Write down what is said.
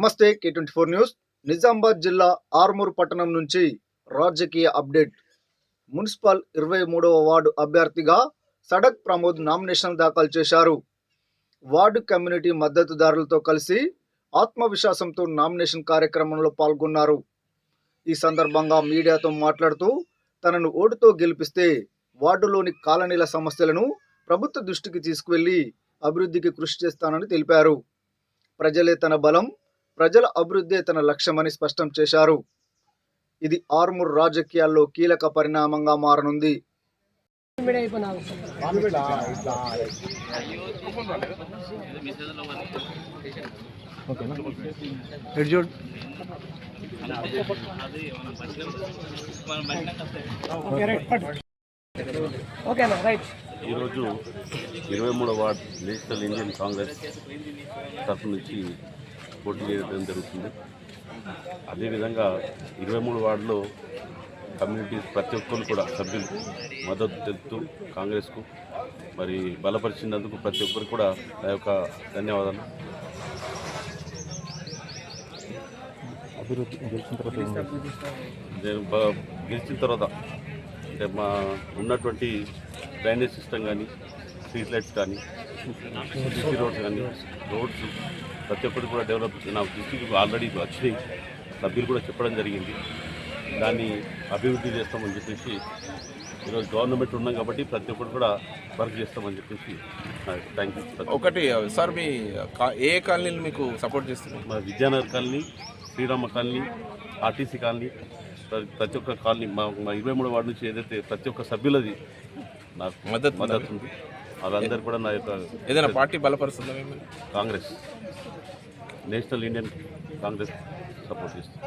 నమస్తే K twenty four news. Nizamabad జిల్లా ఆర్మూర్ పట్టణం నుంచి రాజకీయ అప్డేట్. మున్సిపల్ ఇరవై మూడవ వార్డు అభ్యర్థిగా సడక్ ప్రమోద్ నామినేషన్ దాఖలు చేశారు. వార్డు కమ్యూనిటీ మద్దతుదారులతో కలిసి ఆత్మవిశ్వాసంతో నామినేషన్ కార్యక్రమంలో పాల్గొన్నారు. ఈ సందర్భంగా మీడియాతో మాట్లాడుతూ తనను ఓటుతో గెలిపిస్తే వార్డులోని కాలనీల సమస్యలను ప్రభుత్వ దృష్టికి తీసుకువెళ్ళి అభివృద్ధికి కృషి చేస్తానని తెలిపారు. ప్రజలే తన బలం ప్రజల అభివృద్ధే తన లక్ష్యమని స్పష్టం చేశారు. ఇది ఆర్మూర్ రాజకీయాల్లో కీలక పరిణామంగా మారనుంది. ఈరోజు ఇరవై మూడవ వార్డ్ నేషనల్ ఇండియన్ కాంగ్రెస్ తరఫు నుంచి పోటీ చేయడం జరుగుతుంది. అదేవిధంగా ఇరవై మూడు వార్డులో కమ్యూనిటీస్ ప్రతి ఒక్కరు కూడా సభ్యులు మద్దతు తెలుపుతూ కాంగ్రెస్కు మరి బలపరిచినందుకు ప్రతి ఒక్కరు కూడా నా యొక్క ధన్యవాదాలు. నేను బ- గెలిచిన తర్వాత అంటే మా ఉన్నటువంటి డ్రైనేజ్ సిస్టమ్ కానీ స్ట్రీట్ లైట్స్ కానీ సిసి రోడ్స్ కానీ రోడ్స్ ప్రతి ఒక్కటి కూడా డెవలప్ నా దృష్టికి ఆల్రెడీ వచ్చినాయి. సభ్యులు కూడా చెప్పడం జరిగింది. దాన్ని అభివృద్ధి చేస్తామని చెప్పేసి ఈరోజు గవర్నమెంట్ ఉన్నాం కాబట్టి ప్రతి ఒక్కరు కూడా వర్క్ చేస్తామని చెప్పేసి థ్యాంక్ యూ ఒకటి సార్ మీ ఏ కాలనీలు మీకు సపోర్ట్ చేస్తున్నారు? మా Vidyanagar colony Srirama colony RTC colony ప్ర- ప్రతి ఒక్క కాలనీ మా మా ఇరవై మూడు వార్డు నుంచి ఏదైతే ప్రతి ఒక్క సభ్యులది నాకు మద్దతు? మద్దతు ఉంది. వాళ్ళందరూ కూడా నా యొక్క ఏదైనా పార్టీ బలపరుస్తుందా మిమ్మల్ని? Congress. National Indian Congress support చేస్తుంది.